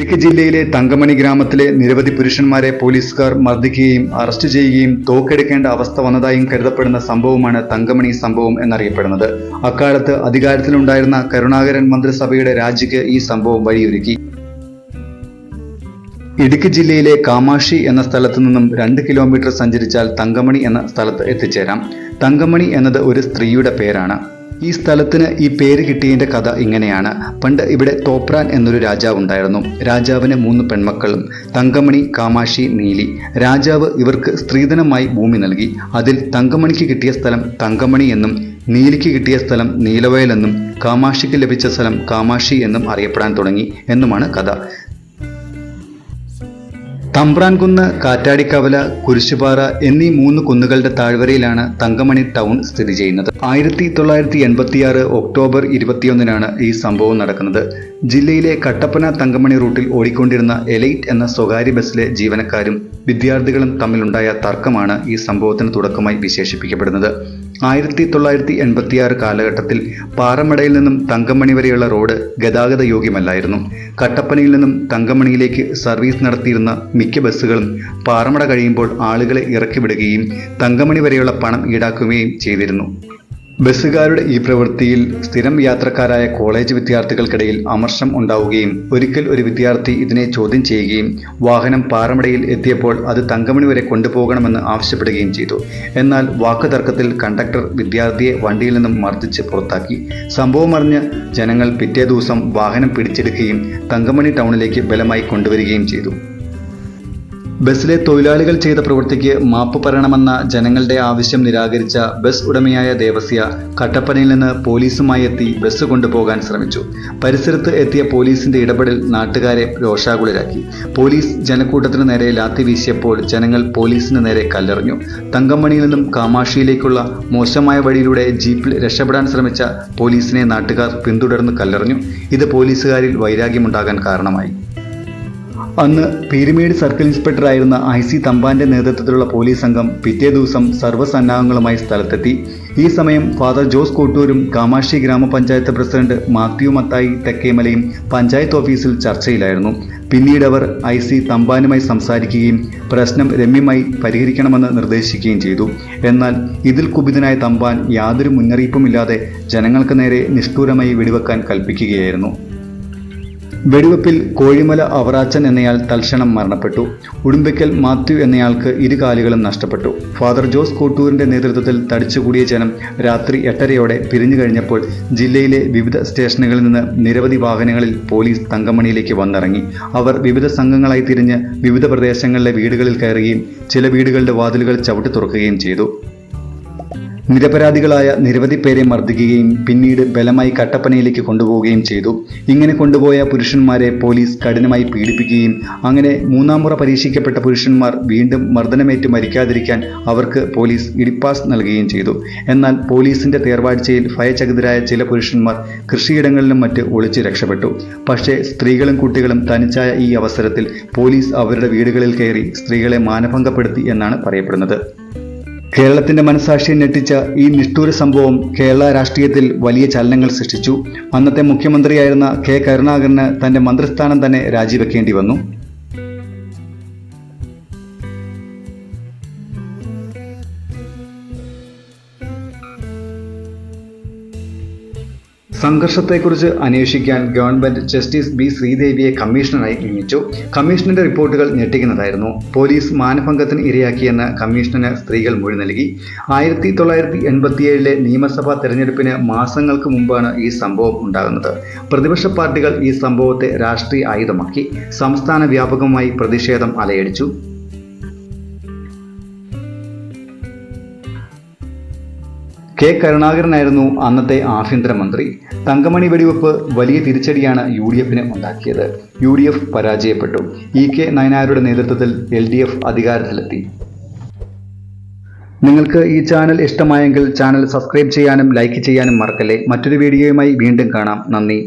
ഇടുക്കി ജില്ലയിലെ തങ്കമണി ഗ്രാമത്തിലെ നിരവധി പുരുഷന്മാരെ പോലീസുകാർ മർദ്ദിക്കുകയും അറസ്റ്റ് ചെയ്യുകയും തോക്കെടുക്കേണ്ട അവസ്ഥ വന്നതായും കരുതപ്പെടുന്ന സംഭവമാണ് തങ്കമണി സംഭവം എന്നറിയപ്പെടുന്നത്. അക്കാലത്ത് അധികാരത്തിലുണ്ടായിരുന്ന കരുണാകരൻ മന്ത്രിസഭയുടെ രാജിക്ക് ഈ സംഭവം വഴിയൊരുക്കി. ഇടുക്കി ജില്ലയിലെ കാമാഷി എന്ന സ്ഥലത്ത് നിന്നും രണ്ട് കിലോമീറ്റർ സഞ്ചരിച്ചാൽ തങ്കമണി എന്ന സ്ഥലത്ത് എത്തിച്ചേരാം. തങ്കമണി എന്നത് ഒരു സ്ത്രീയുടെ പേരാണ്. ഈ സ്ഥലത്തിന് ഈ പേര് കിട്ടിയതിന്റെ കഥ ഇങ്ങനെയാണ്. പണ്ട് ഇവിടെ തോപ്രാൻ എന്നൊരു രാജാവ് ഉണ്ടായിരുന്നു. രാജാവിന് മൂന്ന് പെൺമക്കളും തങ്കമണി കാമാക്ഷി നീലി. രാജാവ് ഇവർക്ക് സ്ത്രീധനമായി ഭൂമി നൽകി. അതിൽ തങ്കമണിക്ക് കിട്ടിയ സ്ഥലം തങ്കമണി എന്നും നീലിക്ക് കിട്ടിയ സ്ഥലം നീലവയൽ എന്നും കാമാക്ഷിക്ക് ലഭിച്ച സ്ഥലം കാമാക്ഷി എന്നും അറിയപ്പെടാൻ തുടങ്ങി എന്നുമാണ് കഥ. തമ്പ്രാൻകുന്ന് കാറ്റാടിക്കവല കുരിശുപാറ എന്നീ മൂന്ന് കുന്നുകളുടെ താഴ്വരയിലാണ് തങ്കമണി ടൗൺ സ്ഥിതി ചെയ്യുന്നത്. ആയിരത്തി തൊള്ളായിരത്തി എൺപത്തിയാറ് ഒക്ടോബർ ഇരുപത്തിയൊന്നിനാണ് ഈ സംഭവം നടക്കുന്നത്. ജില്ലയിലെ കട്ടപ്പന തങ്കമണി റൂട്ടിൽ ഓടിക്കൊണ്ടിരുന്ന എലൈറ്റ് എന്ന സ്വകാര്യ ബസ്സിലെ ജീവനക്കാരും വിദ്യാർത്ഥികളും തമ്മിലുണ്ടായ തർക്കമാണ് ഈ സംഭവത്തിന് തുടക്കമായി വിശേഷിപ്പിക്കപ്പെടുന്നത്. ആയിരത്തി തൊള്ളായിരത്തി എൺപത്തിയാറ് കാലഘട്ടത്തിൽ പാറമടയിൽ നിന്നും തങ്കമണി വരെയുള്ള റോഡ് ഗതാഗത യോഗ്യമല്ലായിരുന്നു. കട്ടപ്പനയിൽ നിന്നും തങ്കമണിയിലേക്ക് സർവീസ് നടത്തിയിരുന്ന മിക്ക ബസ്സുകളും പാറമട കഴിയുമ്പോൾ ആളുകളെ ഇറക്കിവിടുകയും തങ്കമണി വരെയുള്ള പണം ഈടാക്കുകയും ചെയ്തിരുന്നു. ബസ്സുകാരുടെ ഈ പ്രവൃത്തിയിൽ സ്ഥിരം യാത്രക്കാരായ കോളേജ് വിദ്യാർത്ഥികൾക്കിടയിൽ അമർഷം ഉണ്ടാവുകയും ഒരിക്കൽ ഒരു വിദ്യാർത്ഥി ഇതിനെ ചോദ്യം ചെയ്യുകയും വാഹനം പാറമടയിൽ എത്തിയപ്പോൾ അത് തങ്കമണി വരെ കൊണ്ടുപോകണമെന്ന് ആവശ്യപ്പെടുകയും ചെയ്തു. എന്നാൽ വാക്കുതർക്കത്തിൽ കണ്ടക്ടർ വിദ്യാർത്ഥിയെ വണ്ടിയിൽ നിന്നും മർദ്ദിച്ച് പുറത്താക്കി. സംഭവം അറിഞ്ഞ് ജനങ്ങൾ പിറ്റേ ദിവസം വാഹനം പിടിച്ചെടുക്കുകയും തങ്കമണി ടൗണിലേക്ക് ബലമായി കൊണ്ടുവരികയും ചെയ്തു. ബസ്സിലെ തൊഴിലാളികൾ ചെയ്ത പ്രവൃത്തിക്ക് മാപ്പ് പറയണമെന്ന ജനങ്ങളുടെ ആവശ്യം നിരാകരിച്ച ബസ് ഉടമയായ ദേവസ്യ കട്ടപ്പനയിൽ നിന്ന് പോലീസുമായി എത്തി ബസ് കൊണ്ടുപോകാൻ ശ്രമിച്ചു. പരിസരത്ത് എത്തിയ പോലീസിന്റെ ഇടപെടൽ നാട്ടുകാരെ രോഷാകുലരാക്കി. പോലീസ് ജനക്കൂട്ടത്തിന് നേരെ ലാത്തി വീശിയപ്പോൾ ജനങ്ങൾ പോലീസിന് നേരെ കല്ലെറിഞ്ഞു. തങ്കമണിയിൽ നിന്നും കാമാക്ഷിയിലേക്കുള്ള മോശമായ വഴിയിലൂടെ ജീപ്പിൽ രക്ഷപ്പെടാൻ ശ്രമിച്ച പോലീസിനെ നാട്ടുകാർ പിന്തുടർന്ന് കല്ലെറിഞ്ഞു. ഇത് പോലീസുകാരിൽ വൈരാഗ്യമുണ്ടാകാൻ കാരണമായി. അന്ന് പീരുമേട് സർക്കിൾ ഇൻസ്പെക്ടറായിരുന്ന ഐ സി തമ്പാന്റെ നേതൃത്വത്തിലുള്ള പോലീസ് സംഘം പിറ്റേ ദിവസം സർവസന്നാഹങ്ങളുമായി സ്ഥലത്തെത്തി. ഈ സമയം ഫാദർ ജോസ് കോട്ടൂരും കാമാക്ഷി ഗ്രാമപഞ്ചായത്ത് പ്രസിഡന്റ് മാത്യു മത്തായി തെക്കേമലയും പഞ്ചായത്ത് ഓഫീസിൽ ചർച്ചയിലായിരുന്നു. പിന്നീട് അവർ ഐ സി തമ്പാനുമായി സംസാരിക്കുകയും പ്രശ്നം രമ്യമായി പരിഹരിക്കണമെന്ന് നിർദ്ദേശിക്കുകയും ചെയ്തു. എന്നാൽ ഇതിൽ കുപിതനായ തമ്പാൻ യാതൊരു മുന്നറിയിപ്പുമില്ലാതെ ജനങ്ങൾക്ക് നേരെ നിഷ്ഠൂരമായി വെടിവെക്കാൻ കൽപ്പിക്കുകയായിരുന്നു. വെടിവെപ്പിൽ കോഴിമല അവറാച്ചൻ എന്നയാൾ തൽക്ഷണം മരണപ്പെട്ടു. ഉടുമ്പയ്ക്കൽ മാത്യു എന്നയാൾക്ക് ഇരു കാലുകളും നഷ്ടപ്പെട്ടു. ഫാദർ ജോസ് കോട്ടൂരിന്റെ നേതൃത്വത്തിൽ തടിച്ചുകൂടിയ ജനം രാത്രി എട്ടരയോടെ പിരിഞ്ഞു കഴിഞ്ഞപ്പോൾ ജില്ലയിലെ വിവിധ സ്റ്റേഷനുകളിൽ നിന്ന് നിരവധി വാഹനങ്ങളിൽ പോലീസ് തങ്കമണിയിലേക്ക് വന്നിറങ്ങി. അവർ വിവിധ സംഘങ്ങളായി തിരിഞ്ഞ് വിവിധ പ്രദേശങ്ങളിലെ വീടുകളിൽ കയറുകയും ചില വീടുകളുടെ വാതിലുകൾ ചവിട്ടി തുറക്കുകയും ചെയ്തു. നിരപരാധികളായ നിരവധി പേരെ മർദ്ദിക്കുകയും പിന്നീട് ബലമായി കട്ടപ്പനയിലേക്ക് കൊണ്ടുപോവുകയും ചെയ്തു. ഇങ്ങനെ കൊണ്ടുപോയ പുരുഷന്മാരെ പോലീസ് കഠിനമായി പീഡിപ്പിക്കുകയും അങ്ങനെ മൂന്നാം മുറ പരീക്ഷിക്കപ്പെട്ട പുരുഷന്മാർ വീണ്ടും മർദ്ദനമേറ്റ് മരിക്കാതിരിക്കാൻ അവർക്ക് പോലീസ് ഇടിപ്പാസ് നൽകുകയും ചെയ്തു. എന്നാൽ പോലീസിന്റെ തേർവാഴ്ചയിൽ ഭയചകിതരായ ചില പുരുഷന്മാർ കൃഷിയിടങ്ങളിലും മറ്റ് ഒളിച്ച് രക്ഷപ്പെട്ടു. പക്ഷേ സ്ത്രീകളും കുട്ടികളും തനിച്ചായ ഈ അവസരത്തിൽ പോലീസ് അവരുടെ വീടുകളിൽ കയറി സ്ത്രീകളെ മാനഭംഗപ്പെടുത്തി എന്നാണ് പറയപ്പെടുന്നത്. കേരളത്തിന്റെ മനസാക്ഷിയെ ഞെട്ടിച്ച ഈ നിഷ്ഠൂര സംഭവം കേരള രാഷ്ട്രീയത്തിൽ വലിയ ചലനങ്ങൾ സൃഷ്ടിച്ചു. അന്നത്തെ മുഖ്യമന്ത്രിയായിരുന്ന കെ കരുണാകരന് തന്റെ മന്ത്രിസ്ഥാനം തന്നെ രാജിവെക്കേണ്ടി വന്നു. സംഘർഷത്തെക്കുറിച്ച് അന്വേഷിക്കാൻ ഗവൺമെന്റ് ജസ്റ്റിസ് ബി ശ്രീദേവിയെ കമ്മീഷണറായി നിയമിച്ചു. കമ്മീഷണന്റെ റിപ്പോർട്ടുകൾ ഞെട്ടിക്കുന്നതായിരുന്നു. പോലീസ് മാനഭംഗത്തിന് ഇരയാക്കിയെന്ന് കമ്മീഷണന് സ്ത്രീകൾ മൊഴി നൽകി. ആയിരത്തി തൊള്ളായിരത്തി എൺപത്തിയേഴിലെ നിയമസഭാ തെരഞ്ഞെടുപ്പിന് മാസങ്ങൾക്ക് മുമ്പാണ് ഈ സംഭവം ഉണ്ടാകുന്നത്. പ്രതിപക്ഷ പാർട്ടികൾ ഈ സംഭവത്തെ രാഷ്ട്രീയ ആയുധമാക്കി. സംസ്ഥാന വ്യാപകമായി പ്രതിഷേധം അലയടിച്ചു. കെ കരുണാകരനായിരുന്നു അന്നത്തെ ആഭ്യന്തരമന്ത്രി. തങ്കമണി വെടിവെപ്പ് വലിയ തിരിച്ചടിയാണ് യു ഡി എഫിന് ഉണ്ടാക്കിയത്. യു ഡി എഫ് പരാജയപ്പെട്ടു. ഇ കെ നയനാരുടെ നേതൃത്വത്തിൽ എൽ ഡി എഫ് അധികാരത്തിലെത്തി. നിങ്ങൾക്ക് ഈ ചാനൽ ഇഷ്ടമായെങ്കിൽ ചാനൽ സബ്സ്ക്രൈബ് ചെയ്യാനും ലൈക്ക് ചെയ്യാനും മറക്കല്ലേ. മറ്റൊരു വീഡിയോയുമായി വീണ്ടും കാണാം. നന്ദി.